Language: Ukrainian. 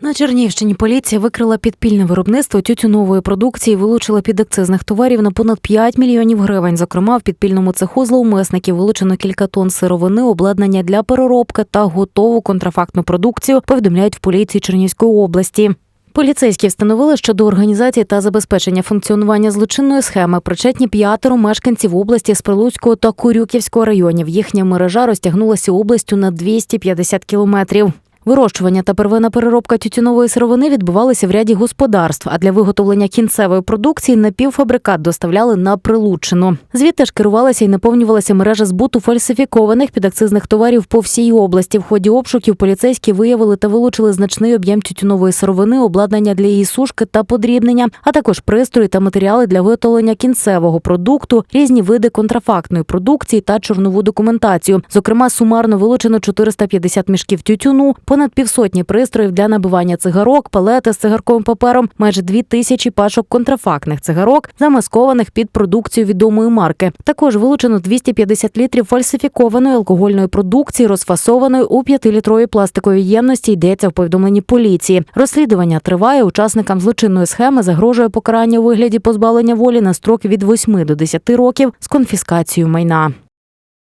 На Чернігівщині поліція викрила підпільне виробництво тютюнової продукції, вилучила підакцизних товарів на понад 5 мільйонів гривень. Зокрема, в підпільному цеху зловмисників вилучено кілька тонн сировини, обладнання для переробки та готову контрафактну продукцію. Повідомляють в поліції Чернігівської області. Поліцейські встановили, що до організації та забезпечення функціонування злочинної схеми причетні п'ятеро мешканців області з Прилуцького та Курюківського районів. Їхня мережа розтягнулася областю на 250 кілометрів. Вирощування та первинна переробка тютюнової сировини відбувалися в ряді господарств, а для виготовлення кінцевої продукції напівфабрикат доставляли на Прилуччину. Звідти ж керувалася і наповнювалася мережа збуту фальсифікованих підакцизних товарів по всій області. В ході обшуків поліцейські виявили та вилучили значний об'єм тютюнової сировини, обладнання для її сушки та подрібнення, а також пристрої та матеріали для виготовлення кінцевого продукту, різні види контрафактної продукції та чорнову документацію. Зокрема, сумарно вилучено 450 мішків тютюну, понад півсотні пристроїв для набивання цигарок, палети з цигарковим папером, майже дві тисячі пачок контрафактних цигарок, замаскованих під продукцію відомої марки. Також вилучено 250 літрів фальсифікованої алкогольної продукції, розфасованої у 5-літровій пластиковій ємності. Йдеться в повідомленні поліції. Розслідування триває. Учасникам злочинної схеми загрожує покарання у вигляді позбавлення волі на строк від 8 до 10 років з конфіскацією майна.